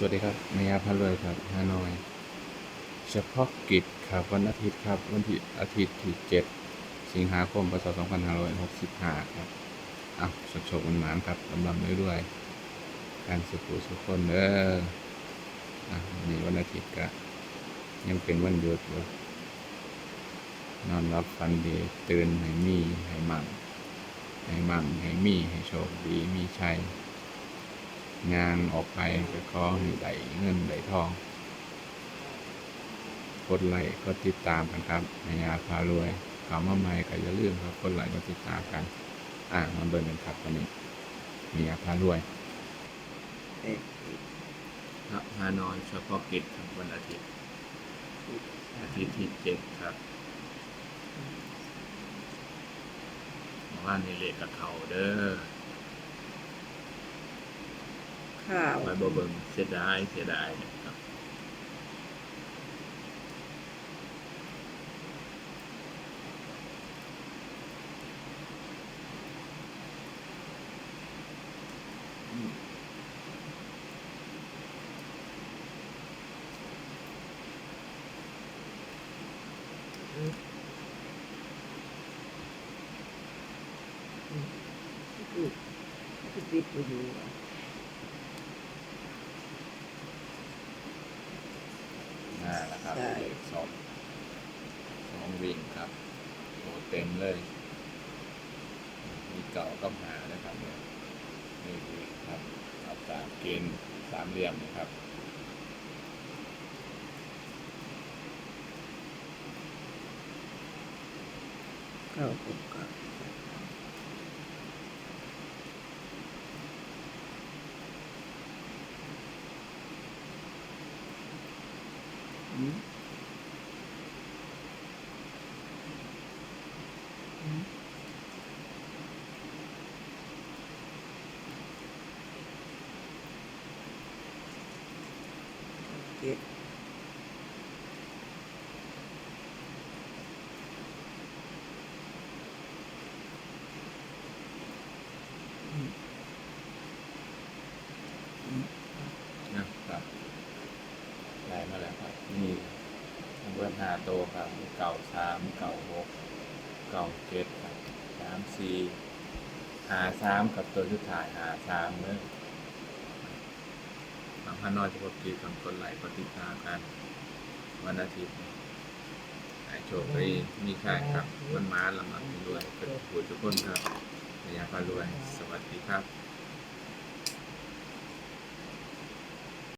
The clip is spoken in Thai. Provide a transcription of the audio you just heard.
สวัสดีครับเมียพารวยครับฮานอย เฉพาะกิจครับวันอาทิตย์ครับ วันที่อาทิตย์ที่ 7 สิงหาคมพศ2565 ครับอะสดโชมันหมานครับลำลำด้วยด้วยๆการสุขุสุขคนเด้ออะนนี้วันอาทิตย์ก็ยังเป็นวันหยุดอยู่นอนรับฟันดีตื่นให้มีให้มั่งให้มั่งให้มีให้โชคดีมีชัย งานออกไปก็ขอให้ได้เงินได้ทอง กดไลค์กดติดตามกันครับในยาพารวยข่าวมาใหม่ก็อย่าลืมครับ กดไลค์กดติดตามกัน อ่ามาเบิ่งกันครับวันนี้มียาพารวยเอ๊ะครับฮานอยเฉพาะกิจครับวันอาทิตย์ อาทิตย์ที่เจ็ดครับว่านในเลขกับเขาเด้อ ข้าวไปบ่เบิ่งเสียดายเสียดายนะครับคือคือติดไปอยู่อะ น่าแล้วครับเลขสองสองวิ่งครับโอ้เต็มเลย มีเก่ากับหานะครับเนี่ยนี่คือครับเอาตามเกณฑ์สามเหลี่ยมนะครับข้าวผมก็อื มเจ็ดอืมอืม นะครับได้มาแล้วครับ นี่เบิร์หาโตวครับ เก่าสามเก่าหกเก่าเจ็ดครับสามสี่หาสามกับตัวชุดถ่ายหาสามเลยบางพันนอยจะพบกีกับคนไหลค์กดติดตามกัน วันอาทิตย์หายโชคดีมีค่ายครับมันมาลำลับด้วยเป็นผู้ทุกคนครับระยะพารวย สวัสดีครับ